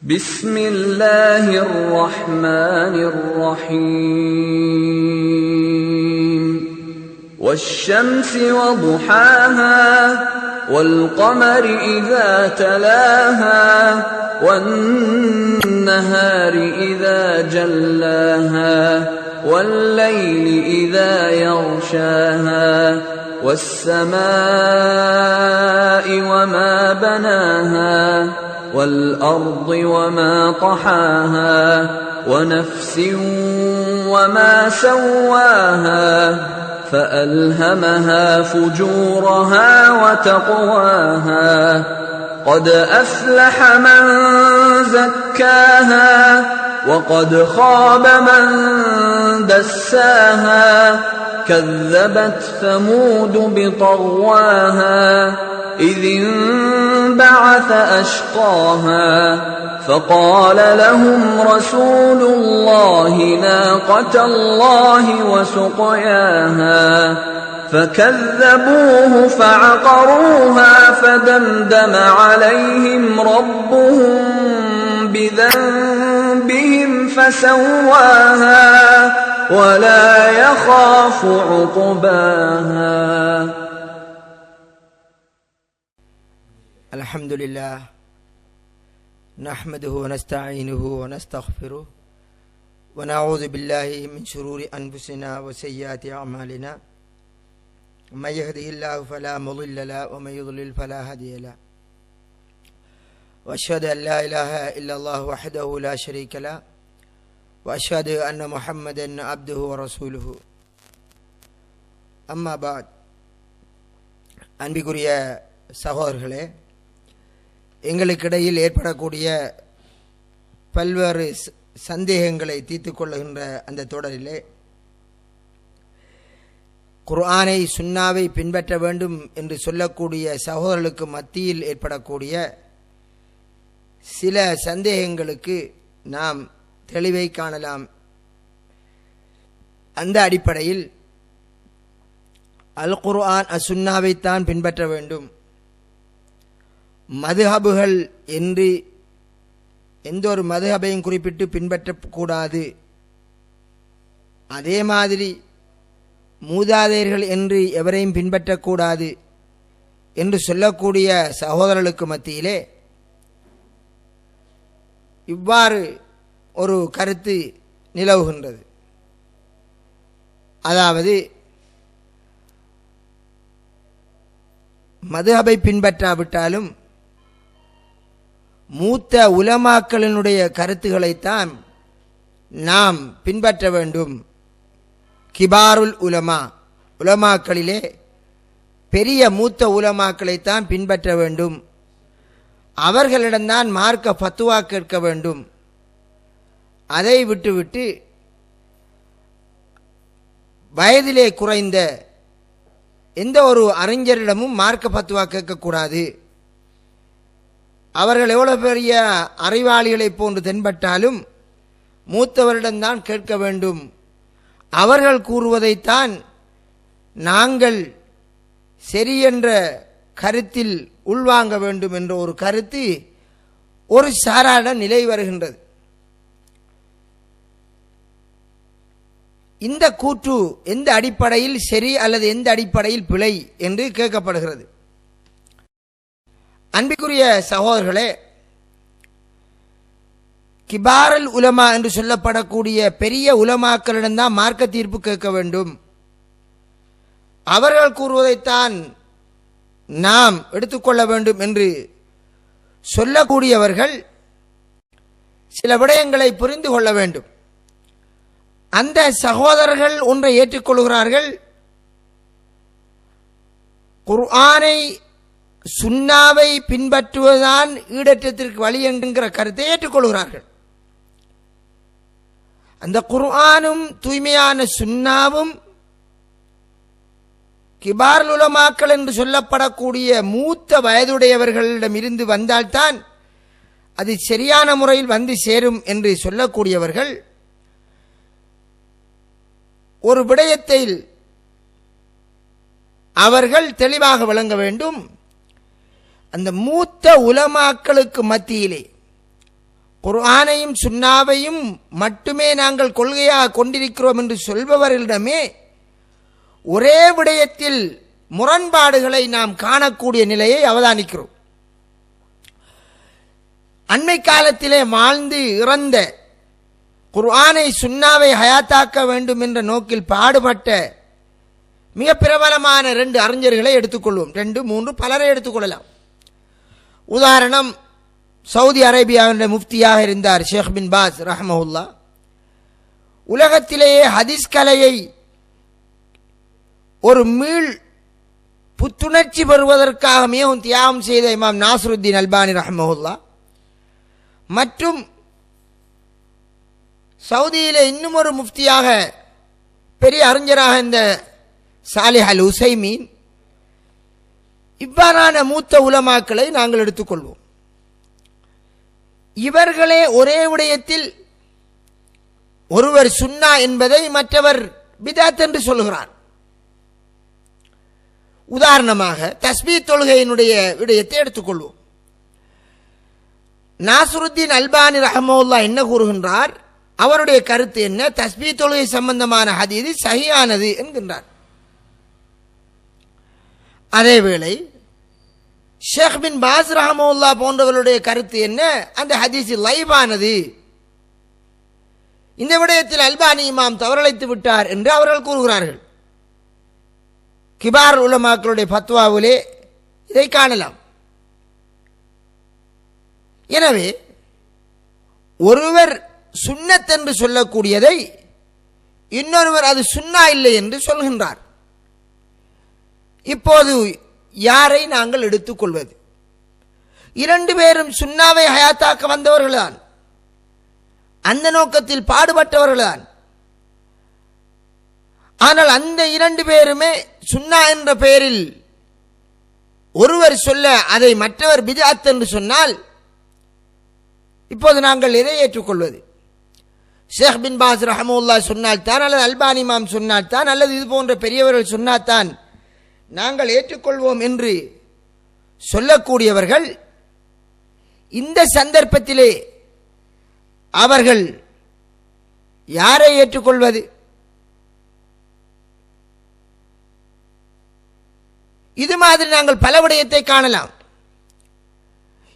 بسم الله الرحمن الرحيم. والشمس وضحاها والقمر إذا تلاها والنهار إذا جلاها والليل إذا يغشاها والسماء وما بناها والأرض وما طحاها ونفس وما سواها فألهمها فجورها وتقواها قد أفلح من زكاها وقد خاب من دساها كذبت ثمود بطغواها إذ انبعث أشقاها فقال لهم رسول الله ناقة الله وسقياها فكذبوه فعقروها فدمدم عليهم ربهم بذنبهم فسواها ولا يخاف عقباها. الحمد لله نحمده ونستعينه ونستغفره ونعوذ بالله من شرور أنفسنا وسيئات أعمالنا. من يهده الله فلا مضل له ومن يضلل فلا هادي له. وأشهد أن لا إله إلا الله وحده لا شريك له. وأشهد أن محمدا عبده ورسوله أما بعد அன்பிக்குரிய சகோதரர்களே எங்களுக்கிடையில் ஏற்படக்கூடிய பல்வேறு ச- சந்தேகங்களை தீர்த்து கொள்ளுகின்ற அந்த தொடரிலே குர்ஆனை சுன்னாவை பின்பற்ற வேண்டும் என்று சொல்லக்கூடிய சகோதரர்களுக்கு மத்தியில் ஏற்படக்கூடிய சில சந்தேகங்களுக்கு நாம் தெளிவை காணலாம். அந்த அடிப்படையில் அல் குர்ஆன் அசுன்னாவைத்தான் பின்பற்ற வேண்டும். மதுஹபுகள் என்று எந்த ஒரு மதுஹபையும் குறிப்பிட்டு பின்பற்றக்கூடாது. அதே மாதிரி மூதாதையர்கள் என்று எவரையும் பின்பற்றக்கூடாது என்று சொல்லக்கூடிய சகோதரர்களுக்கு மத்தியிலே இவ்வாறு ஒரு கருத்து நிலவுகின்றது. அதாவது மதுஹபை பின்பற்றாவிட்டாலும் மூத்த உலமாக்களினுடைய கருத்துக்களைத்தான் நாம் பின்பற்ற வேண்டும். கிபாருல் உலமா உலமாக்களிலே பெரிய மூத்த உலமாக்களைத்தான் பின்பற்ற வேண்டும். அவர்களிடம்தான் மார்க்க ஃபத்துவா கேட்க வேண்டும். அதை விட்டுவிட்டு வயதிலே குறைந்த எந்த ஒரு அறிஞரிடமும் மார்க்க பத்துவா கேட்கக்கூடாது. அவர்கள் எவ்வளோ பெரிய அறிவாளிகளைப் போன்று தென்பட்டாலும் மூத்தவரிடம்தான் கேட்க வேண்டும். அவர்கள் கூறுவதைத்தான் நாங்கள் சரியென்ற கருத்தில் உள்வாங்க வேண்டும் என்ற ஒரு கருத்து ஒரு சாராட நிலை வருகின்றது. இந்த கூற்று எந்த அடிப்படையில் சரி அல்லது எந்த அடிப்படையில் பிழை என்று கேட்கப்படுகிறது. அன்பிற்குரிய சகோதரர்களே கிபாரல் உலமா என்று சொல்லப்படக்கூடிய பெரிய உலமாக்களிடம்தான் மார்க்க தீர்ப்பு கேட்க வேண்டும். அவர்கள் கூறுவதைத்தான் நாம் எடுத்துக்கொள்ள வேண்டும் என்று சொல்லக்கூடியவர்கள் சில விடயங்களை புரிந்து கொள்ள வேண்டும். அந்த சகோதரர்கள் ஒன்றை ஏற்றுக்கொள்கிறார்கள். குர்ஆனை சுன்னாவை பின்பற்றுவதுதான் ஈடற்றத்திற்கு வழி என்கிற கருத்தை ஏற்றுக்கொள்கிறார்கள். அந்த குர்ஆனும் தூய்மையான சுன்னாவும் கிபார் உலமாக்கள் என்று சொல்லப்படக்கூடிய மூத்த வயதுடையவர்களிடம் இருந்து வந்தால்தான் அது சரியான முறையில் வந்து சேரும் என்று சொல்லக்கூடியவர்கள் ஒரு விடயத்தில் அவர்கள் தெளிவாக விளங்க வேண்டும். அந்த மூத்த உலமாக்களுக்கு மத்தியிலே குர்ஆனையும் சுண்ணாவையும் மட்டுமே நாங்கள் கொள்கையாக கொண்டிருக்கிறோம் என்று சொல்பவர்களிடமே ஒரே விடயத்தில் முரண்பாடுகளை நாம் காணக்கூடிய நிலையை அவதானிக்கிறோம். அண்மை காலத்திலே வாழ்ந்து இறந்த குர்ஆனை சுன்னாவை ஹயாத்தாக்க வேண்டும் என்ற நோக்கில் பாடுபட்ட மிக பிரபலமான ரெண்டு அறிஞர்களை எடுத்துக்கொள்வோம். ரெண்டு மூன்று பலரை எடுத்துக்கொள்ளலாம். உதாரணம் சவுதி அரேபியாவின் முஃப்தியாக இருந்தார் ஷேக் பின் பாஸ் ரஹமவுல்லா உலகத்திலேயே ஹதீஸ் கலையை ஒரு மீள் புத்துணர்ச்சி பெறுவதற்காக மிகவும் தியாகம் செய்த இமாம் நாசருத்தீன் அல்பானி ரஹமவுல்லா மற்றும் சவுதியில் இன்னும் ஒரு முஃப்தியாக பெரிய அறிஞராக இந்த சாலிஹ் அல் உசைமீன் இவ்வாறான மூத்த உலமாக்களை நாங்கள் எடுத்துக்கொள்வோம். இவர்களே ஒரே விடயத்தில் ஒருவர் சுன்னா என்பதை மற்றவர் பிதாத் என்று சொல்கிறார் உதாரணமாக தஸ்மி தொழுகையினுடைய விடயத்தை எடுத்துக்கொள்வோம். நாசுருத்தீன் அல்பானி ரஹமவுல்லா என்ன கூறுகின்றார்? அவருடைய கருத்து என்ன? தஸ்பீ தொழுகை சம்பந்தமான ஹதீது சகியானது என்கின்றார். அதேவேளை ஷேக் பின் பாஸ் ரஹமுல்லா போன்றவர்களுடைய கருத்து என்ன? அந்த ஹதீஸ் லைவானது. இந்த விடயத்தில் அல்பானி இமாம் தவறழைத்து விட்டார் என்று அவர்கள் கூறுகிறார்கள். கிபார் உலமாக்களுடைய பத்வாவிலே இதை காணலாம். எனவே ஒருவர் சுண்ணத் என்று சொல்லக்கூடியதை இன்னொருவர் அது சுன்னா இல்லை என்று சொல்கின்றார். இப்போது யாரை நாங்கள் எடுத்துக்கொள்வது? இரண்டு பேரும் சுண்ணாவை ஹயாத்தாக்க வந்தவர்கள்தான். அந்த நோக்கத்தில் பாடுபட்டவர்கள்தான். ஆனால் அந்த இரண்டு பேருமே சுன்னா என்ற பெயரில் ஒருவர் சொல்ல அதை மற்றவர் பிஜாத் என்று சொன்னால் இப்போது நாங்கள் எதை ஏற்றுக்கொள்வது? ஷேக் பின் பாஸ் ரஹமுல்லா சொன்னால்தான் அல்லது அல்பானி மாம் சொன்னால்தான் அல்லது இது போன்ற பெரியவர்கள் சொன்னால்தான் நாங்கள் ஏற்றுக்கொள்வோம் என்று சொல்லக்கூடியவர்கள் இந்த சந்தர்ப்பத்திலே அவர்கள் யாரை ஏற்றுக்கொள்வது? இது மாதிரி நாங்கள் பல விடயத்தை காணலாம்.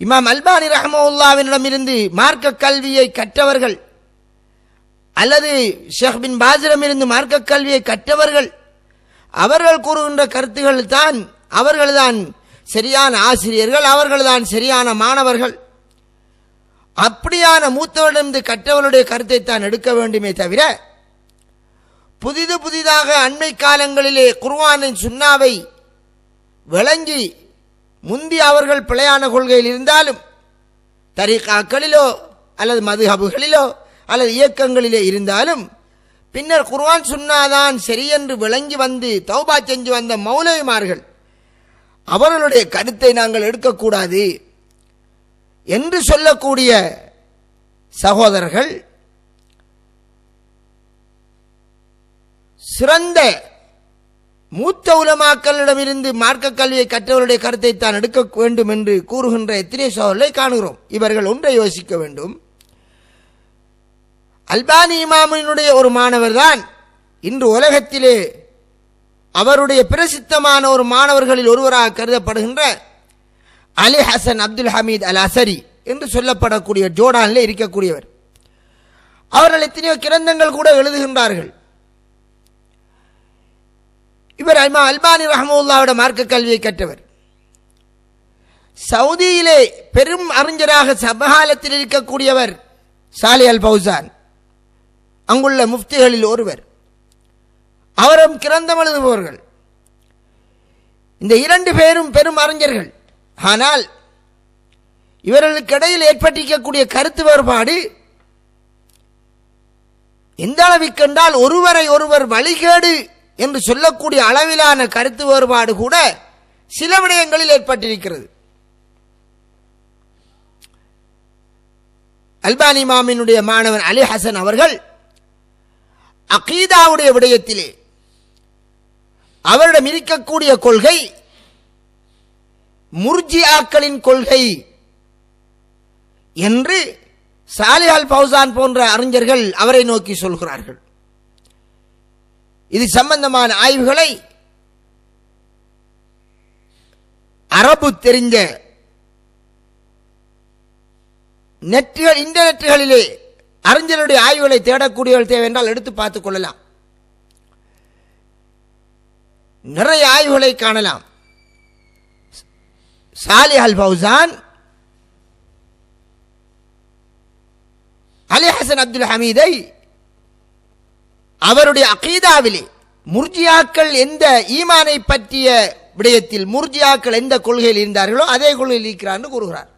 இமாம் அல்பானி ரஹமுல்லாவினிடமிருந்து மார்க்க கல்வியை கற்றவர்கள் அல்லது ஷேக் பின் இருந்து மார்க்க கல்வியை கற்றவர்கள் அவர்கள் கூறுகின்ற கருத்துக்கள் தான் அவர்கள்தான் சரியான ஆசிரியர்கள் அவர்கள்தான் சரியான மாணவர்கள். அப்படியான மூத்தவரிடமிருந்து கற்றவர்களுடைய கருத்தை தான் எடுக்க வேண்டுமே தவிர புதிது புதிதாக அண்மை காலங்களிலே குர்வானின் சுண்ணாவை விளங்கி முந்தி அவர்கள் பிழையான கொள்கையில் இருந்தாலும் தரிகாக்களிலோ அல்லது மதுஹபுகளிலோ அல்லது இயக்கங்களிலே இருந்தாலும் பின்னர் குர்வான் சுன்னாதான் சரியென்று விளங்கி வந்து தௌபா செஞ்சு வந்த மௌலவிமார்கள் அவர்களுடைய கருத்தை நாங்கள் எடுக்கக்கூடாது என்று சொல்லக்கூடிய சகோதரர்கள் சிறந்த மூத்த உலமாக்களிடமிருந்து மார்க்க கல்வியை கற்றவருடைய கருத்தை தான் எடுக்க வேண்டும் என்று கூறுகின்ற எத்தனை சோழர்களை காணுகிறோம். இவர்கள் ஒன்றை யோசிக்க வேண்டும். அல்பானி இமாமினுடைய ஒரு மாணவர் தான் இன்று உலகத்திலே அவருடைய பிரசித்தமான ஒரு மாணவர்களில் ஒருவராக கருதப்படுகின்ற அலி ஹசன் அப்துல் ஹமீத் அல் அசரி என்று சொல்லப்படக்கூடிய ஜோர்டானில் இருக்கக்கூடியவர். அவர்கள் எத்தனையோ கிரந்தங்கள் கூட எழுதுகின்றார்கள். இவர் அல்மா அல்பானி ரஹமுல்லாவோட மார்க்க கல்வியை கற்றவர். சவுதியிலே பெரும் அறிஞராக சபகாலத்தில் இருக்கக்கூடியவர் சாலி அல் பௌசான் அங்குள்ள முஃப்திகளில் ஒருவர். அவரும் கிரந்தம் எழுதுபவர்கள் இந்த இரண்டு பேரும் பெரும் அறிஞர்கள். ஆனால் இவர்களுக்கு இடையில் ஏற்பட்டிருக்கக்கூடிய கருத்து வேறுபாடு எந்த அளவிற்கென்றால் ஒருவரை ஒருவர் வழிகேடு என்று சொல்லக்கூடிய அளவிலான கருத்து வேறுபாடு கூட சில விடயங்களில் ஏற்பட்டிருக்கிறது. அல்பானி மாமினுடைய மாணவன் அலி ஹசன் அவர்கள் அகீதாவுடைய விடயத்திலே. அவரிடம் இருக்கக்கூடிய கொள்கை முர்ஜியாக்களின் கொள்கை என்று சாலிஹால் பௌசான் போன்ற அறிஞர்கள் அவரை நோக்கி சொல்கிறார்கள். இது சம்பந்தமான ஆய்வுகளை அரபு தெரிந்த நெட்டுகள் இன்டர்நெட்டுகளிலே அறிஞருடைய ஆய்வுகளை தேடக்கூடியவர்கள் தேவை என்றால் எடுத்து பார்த்துக் கொள்ளலாம். நிறைய ஆய்வுகளை காணலாம். சாலி அல் பௌசான் அலி ஹசன் அப்துல் ஹமீதை அவருடைய அகீதாவிலே முர்ஜியாக்கள் எந்த ஈமானை பற்றிய விடயத்தில் முர்ஜியாக்கள் எந்த கொள்கையில் இருந்தார்களோ அதே கொள்கையில் இருக்கிறார் என்று கூறுகிறார்.